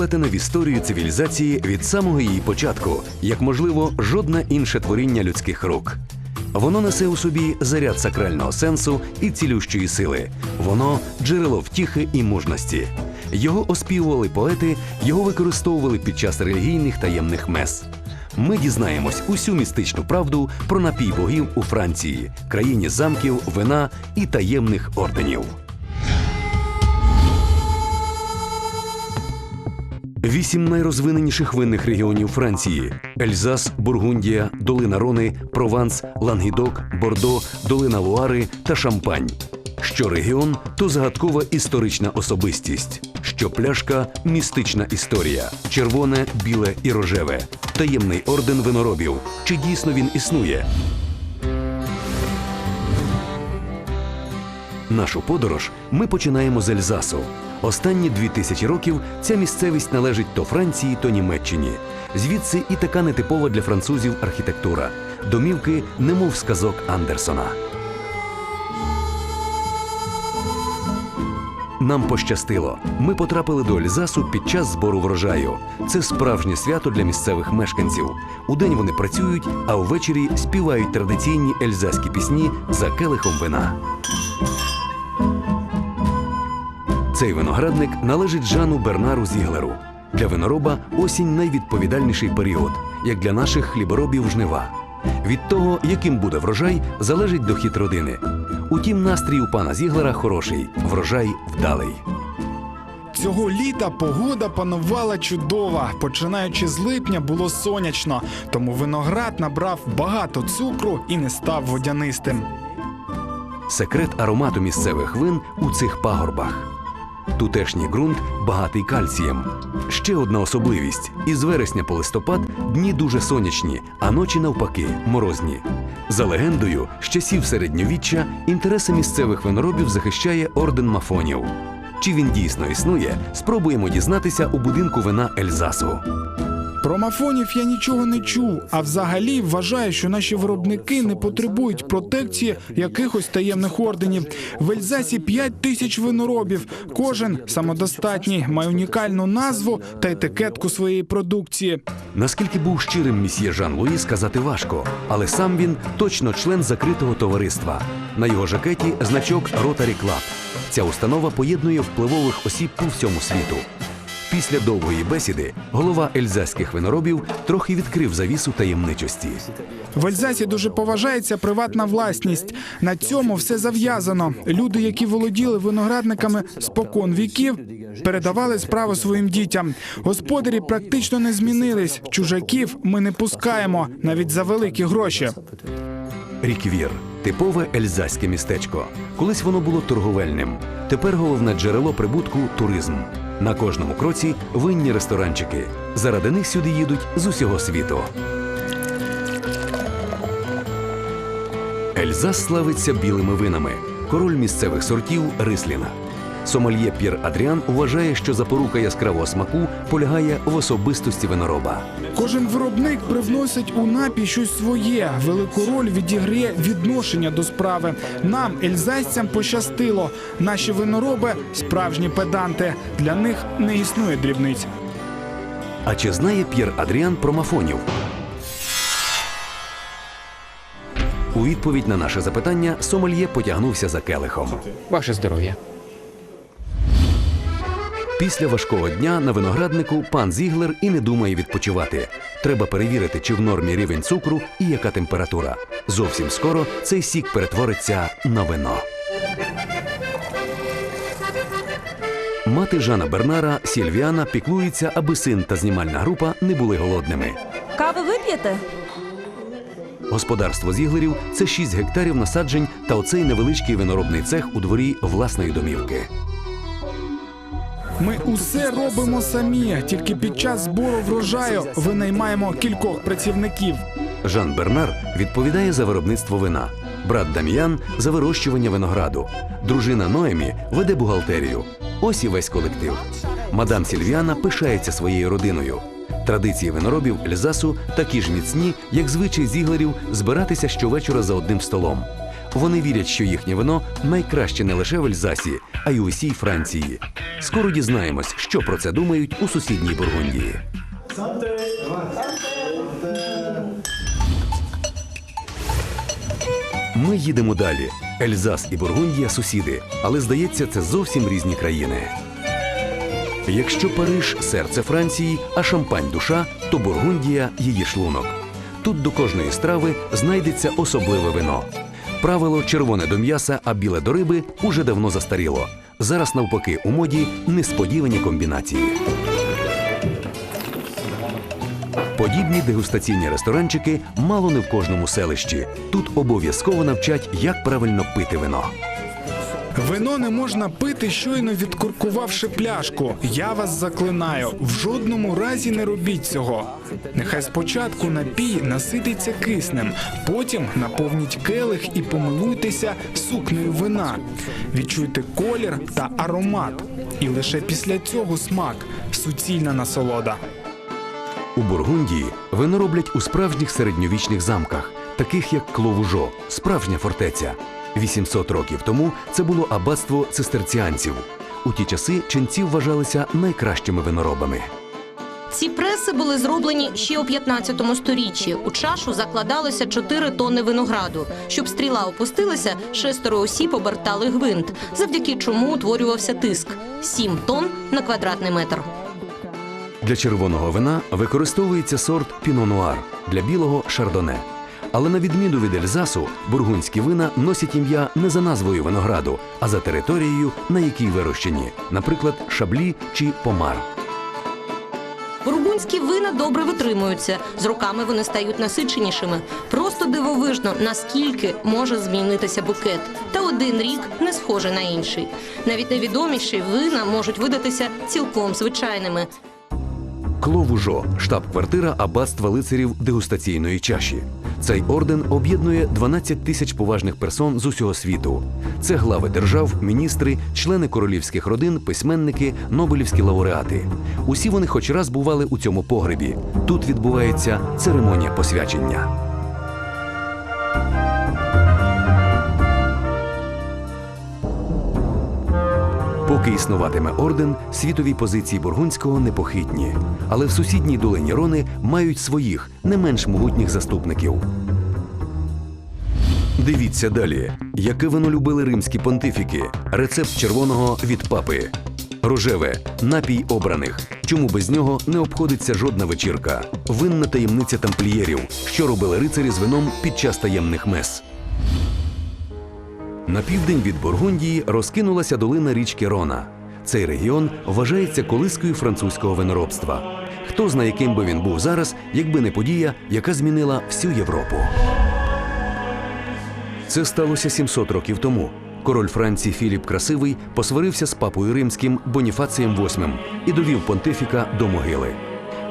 Вплетене в історію цивілізації від самого її початку, як можливо, жодне інше творіння людських рук. Воно несе у собі заряд сакрального сенсу і цілющої сили. Воно джерело втіхи і мужності. Його оспівували поети, його використовували під час релігійних таємних мес. Ми дізнаємось усю містичну правду про напій богів у Франції, країні замків, вина і таємних орденів. Вісім найрозвиненіших винних регіонів Франції: Ельзас, Бургундія, Долина Рони, Прованс, Лангідок, Бордо, Долина Луари та Шампань. Що регіон то загадкова історична особистість, що пляшка містична історія, червоне, біле і рожеве, таємний орден виноробів. Чи дійсно він існує? Нашу подорож ми починаємо з Ельзасу. Останні дві тисячі років ця місцевість належить то Франції, то Німеччині. Звідси і така нетипова для французів архітектура. Домівки, немов сказок Андерсона. Нам пощастило. Ми потрапили до Ельзасу під час збору врожаю. Це справжнє свято для місцевих мешканців. Удень вони працюють, а ввечері співають традиційні ельзаські пісні за келихом вина. Цей виноградник належить Жану Бернару Зіглеру. Для винороба осінь найвідповідальніший період, як для наших хліборобів жнива. Від того, яким буде врожай, залежить дохід родини. Утім, настрій у пана Зіглера хороший, врожай вдалий. Цього літа погода панувала чудова. Починаючи з липня було сонячно, тому виноград набрав багато цукру і не став водянистим. Секрет аромату місцевих вин у цих пагорбах. Тутешній ґрунт багатий кальцієм. Ще одна особливість: із вересня по листопад дні дуже сонячні, а ночі навпаки морозні. За легендою, з часів середньовіччя інтереси місцевих виноробів захищає орден мафонів. Чи він дійсно існує, спробуємо дізнатися у будинку вина Ельзасу. Про мафонів я нічого не чув, а взагалі вважаю, що наші виробники не потребують протекції якихось таємних орденів. В Ельзасі 5 тисяч виноробів. Кожен самодостатній, має унікальну назву та етикетку своєї продукції. Наскільки був щирим місьє Жан Луї, сказати важко, але сам він точно член закритого товариства. На його жакеті значок Rotary Club. Ця установа поєднує впливових осіб по всьому світу. Після довгої бесіди голова ельзаських виноробів трохи відкрив завісу таємничості. В Ельзасі дуже поважається приватна власність. На цьому все зав'язано. Люди, які володіли виноградниками спокон віків, передавали справу своїм дітям. Господарі практично не змінились. Чужаків ми не пускаємо навіть за великі гроші. Ріквір типове ельзаське містечко. Колись воно було торговельним. Тепер головне джерело прибутку туризм. На кожному кроці винні ресторанчики. Заради них сюди їдуть з усього світу. Ельзас славиться білими винами. Король місцевих сортів Рисліна. Сомельє П'єр Адріан вважає, що запорука яскравого смаку полягає в особистості винороба. Кожен виробник привносить у напій щось своє. Велику роль відіграє відношення до справи. Нам, ельзасцям, пощастило. Наші винороби справжні педанти. Для них не існує дрібниць. А чи знає П'єр Адріан про мафонів? У відповідь на наше запитання Сомельє потягнувся за келихом. Ваше здоров'я. Після важкого дня на винограднику пан Зіглер і не думає відпочивати. Треба перевірити, чи в нормі рівень цукру і яка температура. Зовсім скоро цей сік перетвориться на вино. Мати Жана Бернара Сільвіана піклується, аби син та знімальна група не були голодними. Кави вип'єте? Господарство зіглерів це 6 гектарів насаджень та оцей невеличкий виноробний цех у дворі власної домівки. Ми усе робимо самі. Тільки під час збору врожаю винаймаємо кількох працівників. Жан Бернар відповідає за виробництво вина, брат Дам'ян за вирощування винограду. Дружина Ноемі веде бухгалтерію. Ось і весь колектив. Мадам Сільвіана пишається своєю родиною. Традиції виноробів Ельзасу такі ж міцні, як звичай зіглерів збиратися щовечора за одним столом. Вони вірять, що їхнє вино найкраще не лише в Ельзасі, а й у усій Франції. Скоро дізнаємось, що про це думають у сусідній Бургундії. Ми їдемо далі. Ельзас і Бургундія сусіди, але здається, це зовсім різні країни. Якщо Париж серце Франції, а Шампань душа, то Бургундія її шлунок. Тут до кожної страви знайдеться особливе вино. Правило червоне до м'яса, а біле до риби уже давно застаріло. Зараз навпаки у моді несподівані комбінації. Подібні дегустаційні ресторанчики мало не в кожному селищі. Тут обов'язково навчать, як правильно пити вино. Вино не можна пити, щойно відкуркувавши пляшку. Я вас заклинаю, в жодному разі не робіть цього. Нехай спочатку напій насититься киснем, потім наповніть келих і помилуйтеся сукнею вина. Відчуйте колір та аромат. І лише після цього смак суцільна насолода. У Бургундії вино роблять у справжніх середньовічних замках, таких як Кловужо, справжня фортеця. 800 років тому це було аббатство цистерціанців. У ті часи ченці вважалися найкращими виноробами. Ці преси були зроблені ще у 15 сторіччі. У чашу закладалося 4 тонни винограду. Щоб стріла опустилася, шестеро осіб обертали гвинт, завдяки чому утворювався тиск 7 тонн на квадратний метр. Для червоного вина використовується сорт піно-нуар, для білого шардоне. Але на відміну від Ельзасу, бургундські вина носять ім'я не за назвою винограду, а за територією, на якій вирощені, наприклад, шаблі чи помар. Бургундські вина добре витримуються. З роками вони стають насиченішими. Просто дивовижно, наскільки може змінитися букет. Та один рік не схожий на інший. Навіть найвідоміші вина можуть видатися цілком звичайними. Кловужо штаб-квартира аббатства лицарів дегустаційної чаші. Цей орден об'єднує 12 тисяч поважних персон з усього світу. Це глави держав, міністри, члени королівських родин, письменники, нобелівські лауреати. Усі вони хоч раз бували у цьому погребі. Тут відбувається церемонія посвячення. Поки існуватиме орден, світові позиції Бургундського непохитні. Але в сусідній долині Рони мають своїх не менш могутніх заступників. Дивіться далі, яке вино любили римські понтифіки. Рецепт червоного від папи. Рожеве напій обраних. Чому без нього не обходиться жодна вечірка? Винна таємниця тамплієрів, що робили рицарі з вином під час таємних мес. На південь від Бургундії розкинулася долина річки Рона. Цей регіон вважається колискою французького виноробства. Хто знає, яким би він був зараз, якби не подія, яка змінила всю Європу. Це сталося 700 років тому. Король Франції Філіп Красивий посварився з папою римським Боніфацієм VIII і довів понтифіка до могили.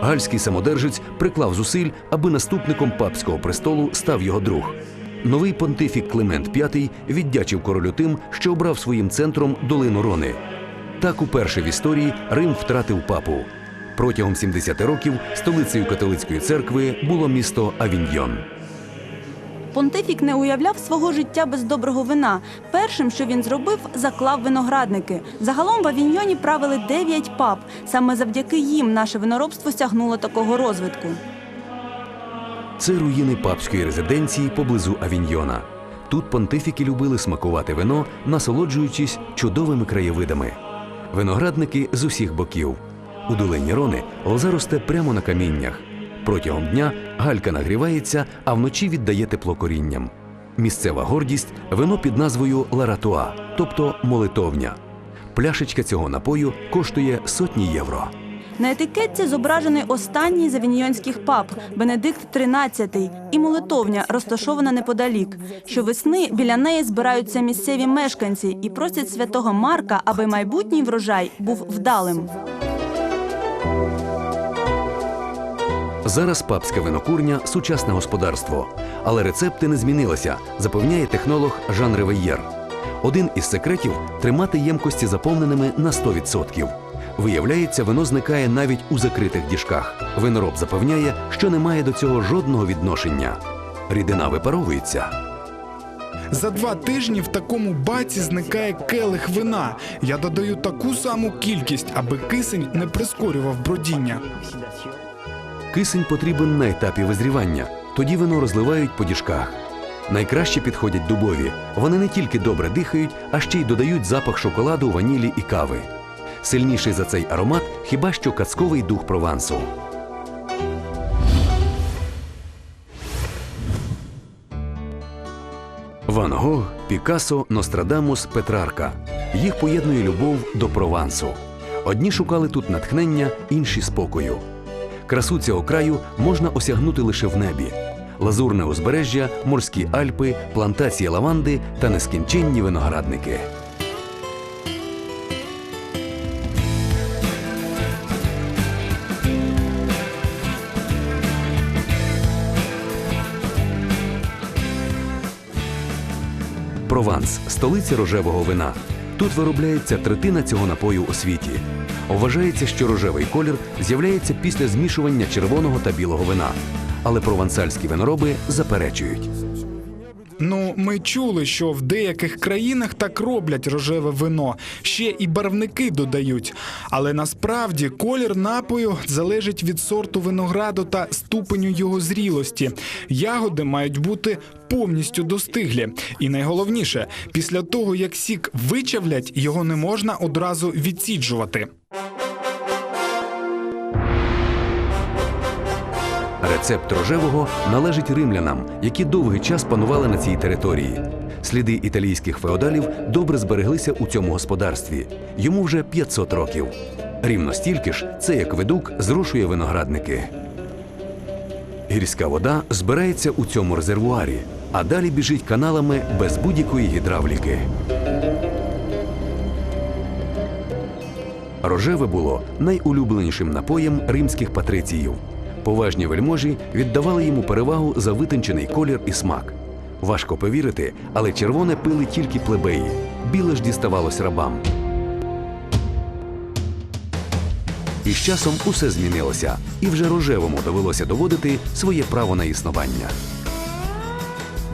Гальський самодержець приклав зусиль, аби наступником папського престолу став його друг. Новий понтифік Климент V віддячив королю тим, що обрав своїм центром долину Рони. Так уперше в історії Рим втратив папу. Протягом 70 років столицею католицької церкви було місто Авіньйон. Понтифік не уявляв свого життя без доброго вина. Першим, що він зробив, заклав виноградники. Загалом в Авіньйоні правили дев'ять пап. Саме завдяки їм наше виноробство сягнуло такого розвитку. Це руїни папської резиденції поблизу Авіньйона. Тут понтифіки любили смакувати вино, насолоджуючись чудовими краєвидами. Виноградники з усіх боків. У долині Рони лоза росте прямо на каміннях. Протягом дня галька нагрівається, а вночі віддає тепло корінням. Місцева гордість вино під назвою Ларатуа, тобто молитовня. Пляшечка цього напою коштує сотні євро. На етикетці зображений останній з авіньйонських пап Бенедикт XIII і молитовня, розташована неподалік. Щовесни біля неї збираються місцеві мешканці і просять святого Марка, аби майбутній врожай був вдалим. Зараз папська винокурня сучасне господарство, але рецепти не змінилися, запевняє технолог Жан Ревеєр. Один із секретів тримати ємкості заповненими на 100%. Виявляється, вино зникає навіть у закритих діжках. Винороб запевняє, що не має до цього жодного відношення. Рідина випаровується. За два тижні в такому баці зникає келих вина. Я додаю таку саму кількість, аби кисень не прискорював бродіння. Кисень потрібен на етапі визрівання. Тоді вино розливають по діжках. Найкраще підходять дубові. Вони не тільки добре дихають, а ще й додають запах шоколаду, ванілі і кави. Сильніший за цей аромат хіба що кацковий дух Провансу. Ван Гог, Пікассо, Нострадамус, Петрарка. Їх поєднує любов до Провансу. Одні шукали тут натхнення, інші спокою. Красу цього краю можна осягнути лише в небі. Лазурне узбережжя, морські Альпи, плантації лаванди та нескінченні виноградники. Прованс столиця рожевого вина. Тут виробляється третина цього напою у світі. Вважається, що рожевий колір з'являється після змішування червоного та білого вина. Але провансальські винороби заперечують. Ну, ми чули, що в деяких країнах так роблять рожеве вино, ще і барвники додають. Але насправді колір напою залежить від сорту винограду та ступеню його зрілості. Ягоди мають бути повністю достиглі. І найголовніше, після того як сік вичавлять, його не можна одразу відсіджувати. Рецепт рожевого належить римлянам, які довгий час панували на цій території. Сліди італійських феодалів добре збереглися у цьому господарстві. Йому вже 500 років. Рівно стільки ж цей акведук зрошує виноградники. Гірська вода збирається у цьому резервуарі, а далі біжить каналами без будь-якої гідравліки. Рожеве було найулюбленішим напоєм римських патриціїв. Поважні вельможі віддавали йому перевагу за витончений колір і смак. Важко повірити, але червоне пили тільки плебеї, біле ж діставалось рабам. І з часом усе змінилося, і вже рожевому довелося доводити своє право на існування.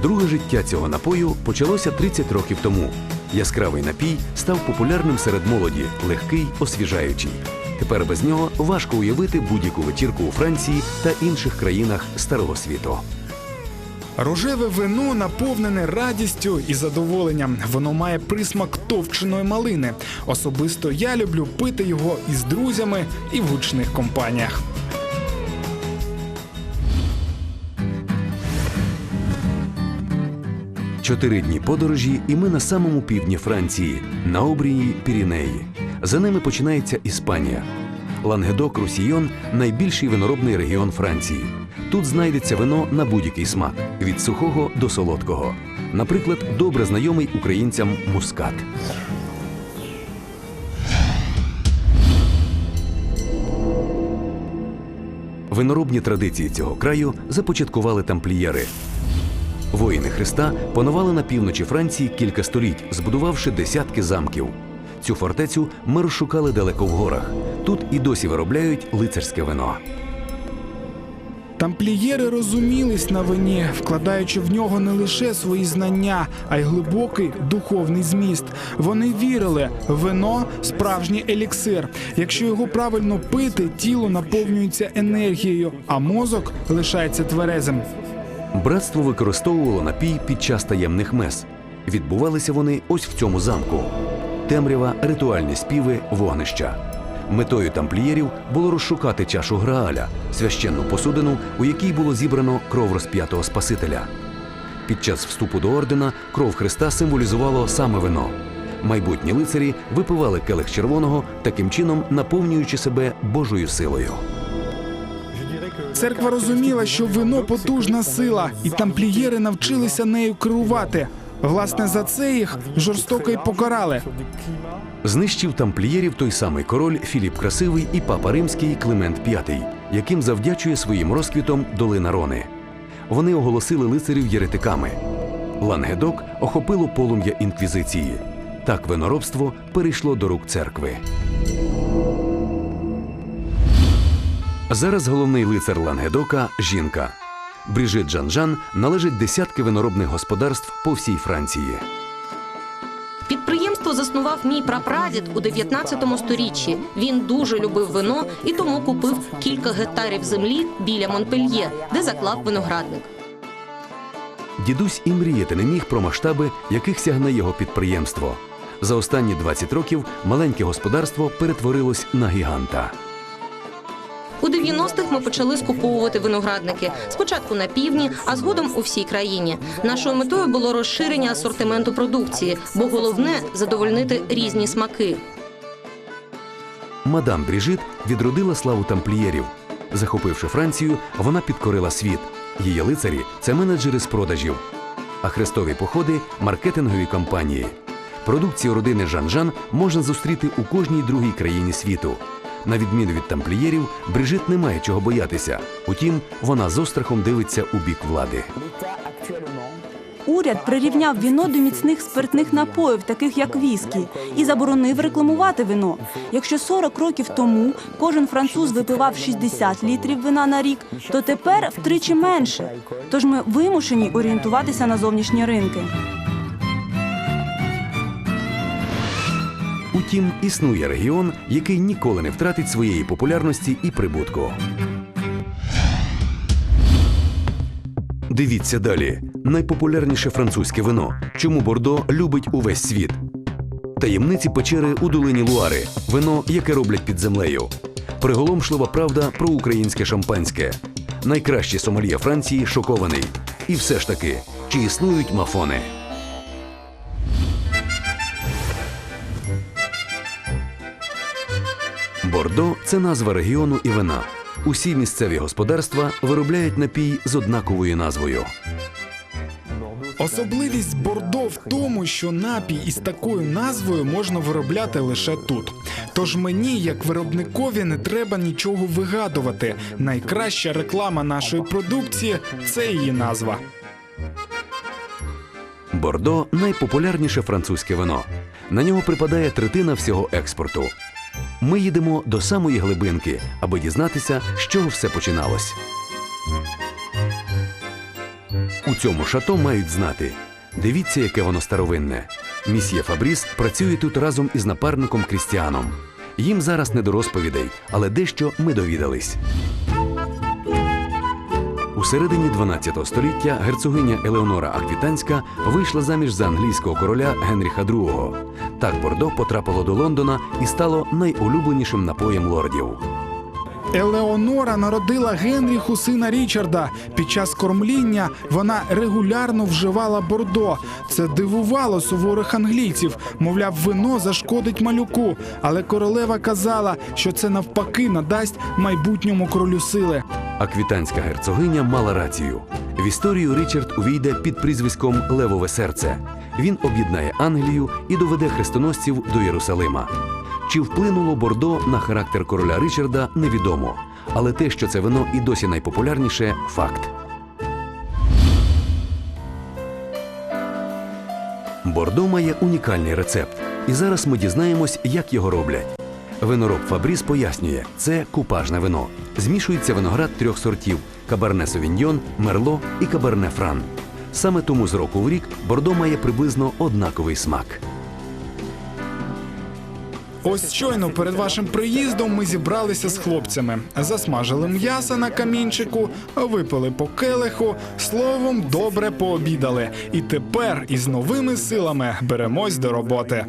Друге життя цього напою почалося 30 років тому. Яскравий напій став популярним серед молоді, легкий, освіжаючий. Тепер без нього важко уявити будь-яку вечірку у Франції та інших країнах Старого світу. Рожеве вино наповнене радістю і задоволенням. Воно має присмак товченої малини. Особисто я люблю пити його із друзями і в гучних компаніях. Чотири дні подорожі, і ми на самому півдні Франції, на обрії Пірінеї. За ними починається Іспанія. Лангедок Русійон найбільший виноробний регіон Франції. Тут знайдеться вино на будь-який смак від сухого до солодкого. Наприклад, добре знайомий українцям мускат. Виноробні традиції цього краю започаткували тамплієри. Воїни Христа панували на півночі Франції кілька століть, збудувавши десятки замків. Цю фортецю ми розшукали далеко в горах. Тут і досі виробляють лицарське вино. Тамплієри розумілись на вині, вкладаючи в нього не лише свої знання, а й глибокий духовний зміст. Вони вірили, вино справжній еліксир. Якщо його правильно пити, тіло наповнюється енергією, а мозок лишається тверезим. Братство використовувало напій під час таємних мес. Відбувалися вони ось в цьому замку: темрява, ритуальні співи, вогнища. Метою тамплієрів було розшукати чашу Грааля, священну посудину, у якій було зібрано кров розп'ятого Спасителя. Під час вступу до ордена кров Христа символізувало саме вино. Майбутні лицарі випивали келих червоного, таким чином наповнюючи себе Божою силою. Церква розуміла, що вино потужна сила, і тамплієри навчилися нею керувати. Власне, за це їх жорстоко й покарали. Знищив тамплієрів той самий король Філіп Красивий і папа римський Климент V, яким завдячує своїм розквітом долина Рони. Вони оголосили лицарів єретиками. Лангедок охопило полум'я інквізиції. Так виноробство перейшло до рук церкви. Зараз головний лицар Лангедока жінка. Бріжит Жанжан належить десятки виноробних господарств по всій Франції. Підприємство заснував мій прапрадід у 19 сторіччі. Він дуже любив вино і тому купив кілька гектарів землі біля Монпельє, де заклав виноградник. Дідусь і мріяти не міг про масштаби, яких сягне його підприємство. За останні 20 років маленьке господарство перетворилось на гіганта. У 90-х ми почали скуповувати виноградники спочатку на півдні, а згодом у всій країні. Нашою метою було розширення асортименту продукції, бо головне задовольнити різні смаки. Мадам Бріжит відродила славу тамплієрів. Захопивши Францію, вона підкорила світ. Її лицарі це менеджери з продажів, а хрестові походи маркетингові компанії. Продукцію родини Жан-Жан можна зустріти у кожній другій країні світу. На відміну від тамплієрів, Брижит не має чого боятися. Утім, вона з острахом дивиться у бік влади. Уряд прирівняв віно до міцних спиртних напоїв, таких як віскі, і заборонив рекламувати вино. Якщо 40 років тому кожен француз випивав 60 літрів вина на рік, то тепер втричі менше. Тож ми вимушені орієнтуватися на зовнішні ринки. Утім, існує регіон, який ніколи не втратить своєї популярності і прибутку. Дивіться далі. Найпопулярніше французьке вино. Чому Бордо любить увесь світ? Таємниці печери у долині Луари. Вино, яке роблять під землею. Приголомшлива правда про українське шампанське. Найкращий сомельє Франції шокований. І все ж таки, чи існують мафони? Бордо це назва регіону і вина. Усі місцеві господарства виробляють напій з однаковою назвою. Особливість Бордо в тому, що напій із такою назвою можна виробляти лише тут. Тож мені, як виробникові, не треба нічого вигадувати. Найкраща реклама нашої продукції це її назва. Бордо найпопулярніше французьке вино. На нього припадає третина всього експорту. Ми їдемо до самої глибинки, аби дізнатися, з чого все починалось. У цьому шато мають знати. Дивіться, яке воно старовинне. Місьє Фабріс працює тут разом із напарником Крістіаном. Їм зараз не до розповідей, але дещо ми довідались. Середині 12 століття герцогиня Елеонора Аквітанська вийшла заміж за англійського короля Генріха II. Так Бордо потрапило до Лондона і стало найулюбленішим напоєм лордів. Елеонора народила Генріху сина Річарда. Під час кормління вона регулярно вживала бордо. Це дивувало суворих англійців. Мовляв, вино зашкодить малюку. Але королева казала, що це навпаки надасть майбутньому королю сили. Аквітанська герцогиня мала рацію. В історію Річард увійде під прізвиськом Левове серце. Він об'єднає Англію і доведе хрестоносців до Єрусалима. Чи вплинуло Бордо на характер короля Річарда, невідомо. Але те, що це вино і досі найпопулярніше факт. Бордо має унікальний рецепт. І зараз ми дізнаємось, як його роблять. Винороб Фабріс пояснює, це купажне вино. Змішується виноград трьох сортів: кабарне Совіньйон, Мерло і кабарне Фран. Саме тому з року в рік Бордо має приблизно однаковий смак. Ось щойно перед вашим приїздом ми зібралися з хлопцями, засмажили м'яса на камінчику, випили по келиху, словом, добре пообідали. І тепер із новими силами беремось до роботи.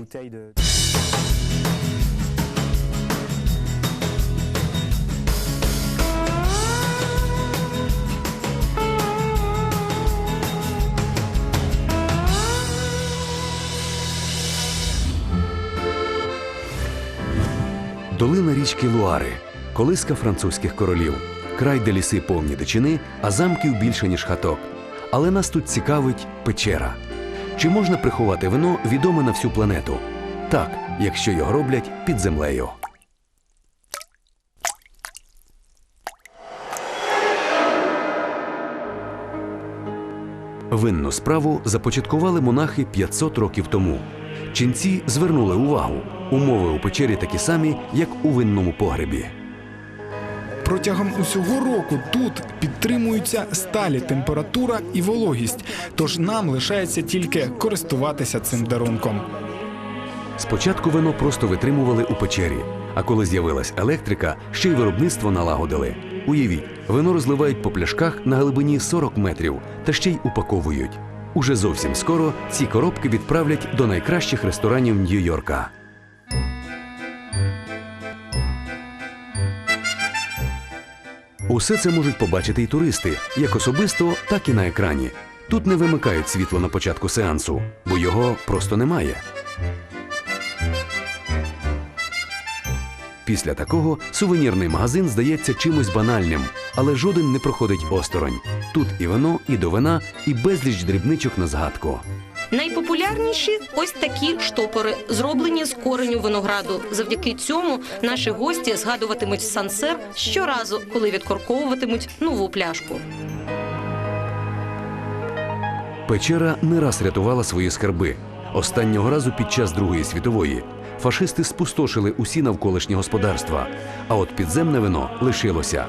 Долина річки Луари, колиска французьких королів, край, де ліси повні дичини, а замків більше, ніж хаток. Але нас тут цікавить печера. Чи можна приховати вино відоме на всю планету? Так, якщо його роблять під землею. Винну справу започаткували монахи 500 років тому. Ченці звернули увагу. Умови у печері такі самі, як у винному погребі. Протягом усього року тут підтримуються сталі температура і вологість. Тож нам лишається тільки користуватися цим дарунком. Спочатку вино просто витримували у печері, а коли з'явилась електрика, ще й виробництво налагодили. Уявіть, вино розливають по пляшках на глибині 40 метрів та ще й упаковують. Уже зовсім скоро ці коробки відправлять до найкращих ресторанів Нью-Йорка. Усе це можуть побачити й туристи, як особисто, так і на екрані. Тут не вимикають світло на початку сеансу, бо його просто немає. Після такого сувенірний магазин здається чимось банальним, але жоден не проходить осторонь. Тут і вино, і до вина, і безліч дрібничок на згадку. Найпопулярніші ось такі штопори, зроблені з кореню винограду. Завдяки цьому наші гості згадуватимуть сансер щоразу, коли відкорковуватимуть нову пляшку. Печера не раз рятувала свої скарби. Останнього разу під час Другої світової фашисти спустошили усі навколишні господарства, а от підземне вино лишилося.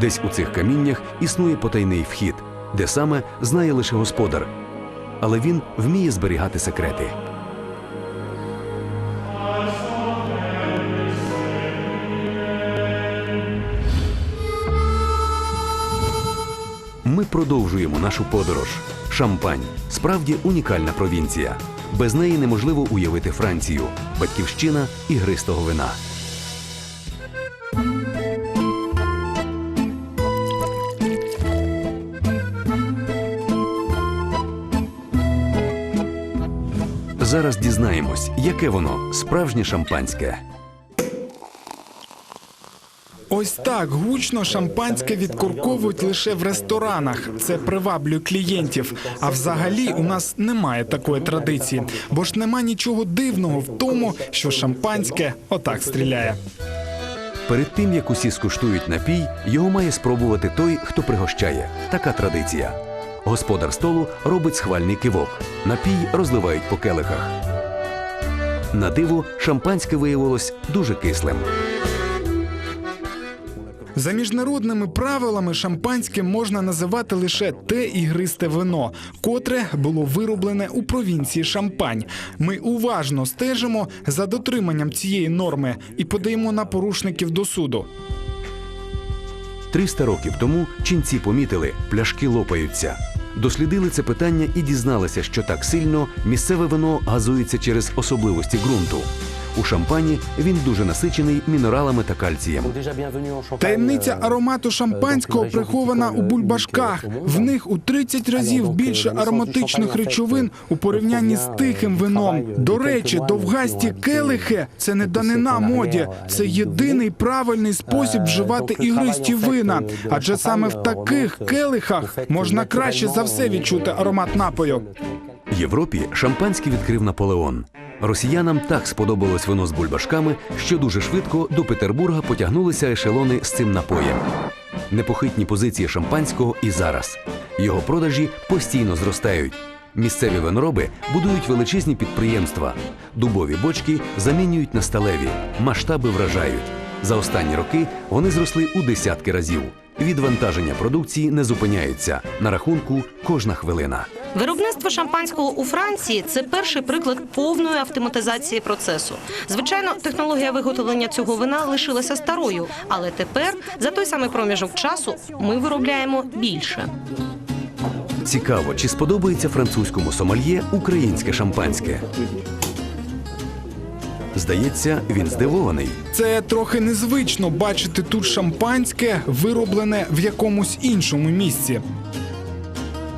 Десь у цих каміннях існує потайний вхід, де саме знає лише господар. Але він вміє зберігати секрети. Ми продовжуємо нашу подорож. Шампань справді унікальна провінція. Без неї неможливо уявити Францію, батьківщина ігристого вина. Зараз дізнаємось, яке воно справжнє шампанське. Ось так гучно шампанське відкурковують лише в ресторанах. Це приваблює клієнтів. А взагалі у нас немає такої традиції, бо ж нема нічого дивного в тому, що шампанське отак стріляє. Перед тим як усі скуштують напій, його має спробувати той, хто пригощає. Така традиція. Господар столу робить схвальний кивок. Напій розливають по келихах. На диво, шампанське виявилось дуже кислим. За міжнародними правилами шампанське можна називати лише те ігристе вино, котре було вироблене у провінції Шампань. Ми уважно стежимо за дотриманням цієї норми і подаємо на порушників до суду. 300 років тому ченці помітили, пляшки лопаються. Дослідили це питання і дізналися, що так сильно місцеве вино газується через особливості ґрунту. У шампані він дуже насичений мінералами та кальцієм. Таємниця аромату шампанського прихована у бульбашках. В них у 30 разів більше ароматичних речовин у порівнянні з тихим вином. До речі, довгасті келихи це не данина моді. Це єдиний правильний спосіб вживати ігристі вина. Адже саме в таких келихах можна краще за все відчути аромат напою. Європі шампанське відкрив Наполеон. Росіянам так сподобалось вино з бульбашками, що дуже швидко до Петербурга потягнулися ешелони з цим напоєм. Непохитні позиції шампанського і зараз. Його продажі постійно зростають. Місцеві винороби будують величезні підприємства. Дубові бочки замінюють на сталеві, масштаби вражають. За останні роки вони зросли у десятки разів. Відвантаження продукції не зупиняється. На рахунку кожна хвилина. Виробництво шампанського у Франції це перший приклад повної автоматизації процесу. Звичайно, технологія виготовлення цього вина лишилася старою, але тепер за той самий проміжок часу ми виробляємо більше. Цікаво, чи сподобається французькому сомельє українське шампанське. Здається, він здивований. Це трохи незвично бачити тут шампанське, вироблене в якомусь іншому місці.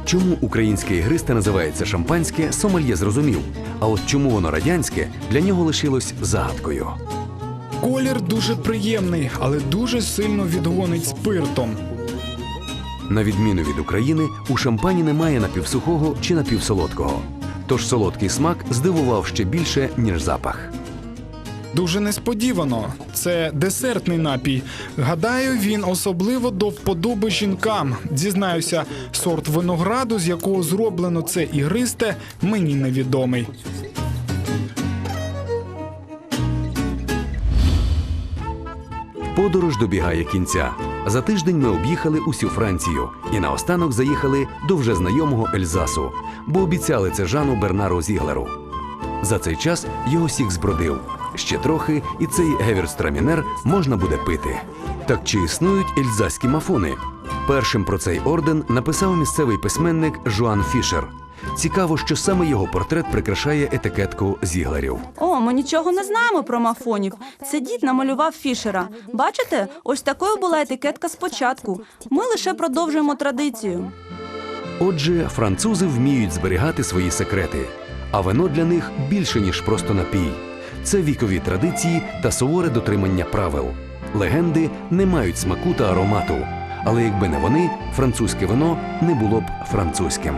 Чому українське ігристе називається шампанське, сомельє зрозумів. А от чому воно радянське, для нього лишилось загадкою. Колір дуже приємний, але дуже сильно відгонить спиртом. На відміну від України, у шампані немає напівсухого чи напівсолодкого. Тож солодкий смак здивував ще більше, ніж запах. Дуже несподівано. Це десертний напій. Гадаю, він особливо до вподоби жінкам. Дізнаюся, сорт винограду, з якого зроблено це ігристе, мені невідомий. Подорож добігає кінця. За тиждень ми об'їхали усю Францію і наостанок заїхали до вже знайомого Ельзасу, бо обіцяли це Жану Бернару Зіглеру. За цей час його сік збродив. Ще трохи, і цей гевірстрамінер можна буде пити. Так чи існують ельзаські мафони? Першим про цей орден написав місцевий письменник Жуан Фішер. Цікаво, що саме його портрет прикрашає етикетку зіглерів. О, ми нічого не знаємо про мафонів. Це дід намалював Фішера. Бачите, ось такою була етикетка спочатку. Ми лише продовжуємо традицію. Отже, французи вміють зберігати свої секрети, а вино для них більше ніж просто напій. Це вікові традиції та суворе дотримання правил. Легенди не мають смаку та аромату, але якби не вони, французьке вино не було б французьким.